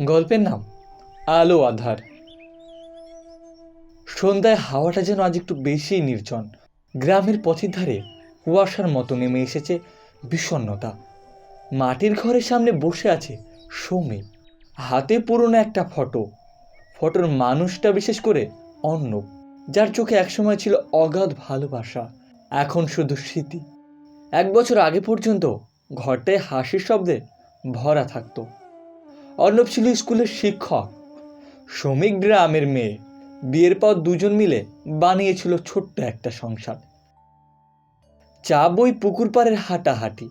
গল্পের নাম আলো আধার। সন্ধ্যায় হাওয়াটা যেন আজ একটু বেশি নির্জন। গ্রামের পথের ধারে কুয়াশার মতো নেমে এসেছে বিষণ্ণতা। মাটির ঘরের সামনে বসে আছে সৌমি। হাতে পুরনো একটা ফটো। ফটোর মানুষটা বিশেষ করে অন্য, যার চোখে একসময় ছিল অগাধ ভালোবাসা, এখন শুধু স্মৃতি। এক বছর আগে পর্যন্ত ঘরটায় হাসির শব্দে ভরা থাকতো। অর্ণব ছিল স্কুলের শিক্ষক, শ্রমিক গ্রামের মেয়ে। বিয়ের পর দুজন মিলে বানিয়েছিল ছোট্ট একটা সংসার। চা বই পুকুর পাড়ের হাঁটাহাঁটি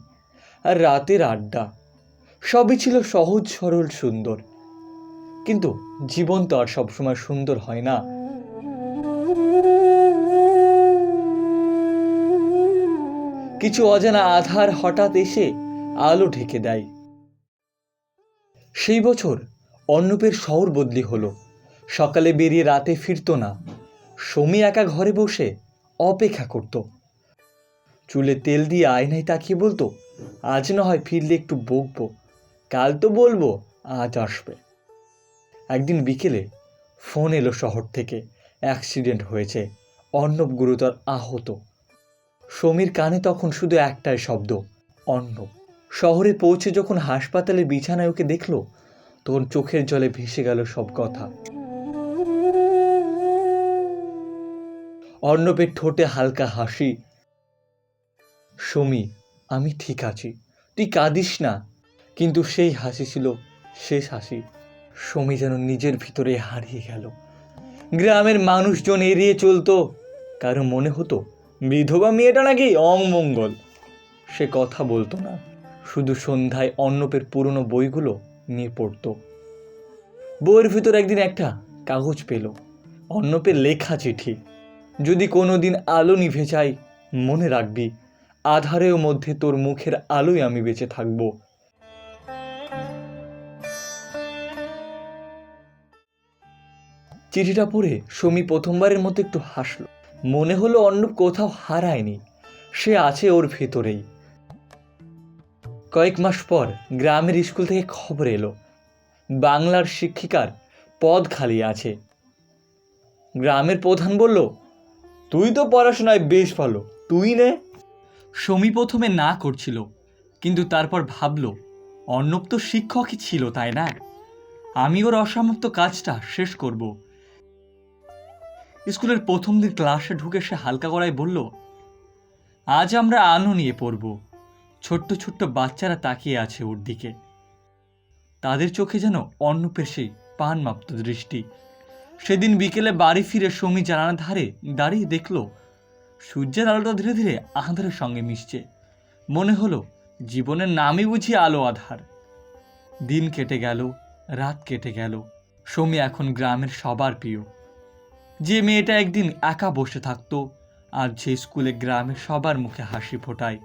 আর রাতের আড্ডা, সবই ছিল সহজ, সরল, সুন্দর। কিন্তু জীবন তো আর সবসময় সুন্দর হয় না। কিছু অজানা আধার হঠাৎ এসে আলো ঢেকে দেয়। সেই বছর অর্ণবের শহর বদলি হলো। সকালে বেরিয়ে রাতে ফিরতো না। সমী একা ঘরে বসে অপেক্ষা করত। চুলে তেল দিয়ে আয়নায় তাকিয়ে বলতো, আজ না হয় ফিরলে একটু বকবো। কাল তো বলব, আজ আসবে। একদিন বিকেলে ফোন এলো শহর থেকে। অ্যাক্সিডেন্ট হয়েছে। অর্ণব গুরুতর আহত। সমীর কানে তখন শুধু একটাই শব্দ, অর্ণব। শহরে পৌঁছে যখন হাসপাতালে বিছানায় ওকে দেখল, তখন চোখের জলে ভেসে গেল সব কথা। অর্ণবের ঠোঁটে হালকা হাসি, সমী, আমি ঠিক আছি। তুই কাঁদিস না। কিন্তু সেই হাসি ছিল শেষ হাসি। সমী যেন নিজের ভিতরে হারিয়ে গেল। গ্রামের মানুষজন এড়িয়ে চলতো। কারও মনে হতো, বিধবা মেয়েটা নাকি অমঙ্গল। সে কথা বলতো না। শুধু সন্ধ্যায় অর্ণবের পুরনো বইগুলো নিয়ে পড়তো। বইয়ের ভিতর একদিন একটা কাগজ পেল, অর্ণবের লেখা চিঠি। যদি কোনো দিন আলো নিভে যায়, মনে রাখবি, আধারেও মধ্যে তোর মুখের আলোই আমি বেঁচে থাকব। চিঠিটা পড়ে সমী প্রথমবারের মতো একটু হাসলো। মনে হলো অর্ণব কোথাও হারায়নি, সে আছে ওর ভেতরেই। কয়েক মাস পর গ্রামের স্কুল থেকে খবর এলো। বাংলার শিক্ষিকার পদ খালি আছে। গ্রামের প্রধান বলল, তুই তো পড়াশোনায় বেশ ভালো, তুই নে। সমী প্রথমে না করছিল, কিন্তু তারপর ভাবল অর্ণব তো শিক্ষকই ছিল, তাই না? আমি ওর অসমাপ্ত কাজটা শেষ করব। স্কুলের প্রথম দিন ক্লাসে ঢুকে সে হালকা গলায় বলল, আজ আমরা আলো নিয়ে পড়ব। ছোট্ট ছোট্ট বাচ্চারা তাকিয়ে আছে ওর দিকে। তাদের চোখে যেন অন্নপের পান মাপ্ত দৃষ্টি। সেদিন বিকেলে বাড়ি ফিরে সমী জানালার ধারে দাঁড়িয়ে দেখল, সূর্যের আলোটা ধীরে ধীরে আধারের সঙ্গে মিশছে। মনে হলো, জীবনের নামই বুঝি আলো আধার। দিন কেটে গেল, রাত কেটে গেল। সমী এখন গ্রামের সবার প্রিয়। যে মেয়েটা একদিন একা বসে থাকতো, আর যে স্কুলে গ্রামের সবার মুখে হাসি ফোটায়।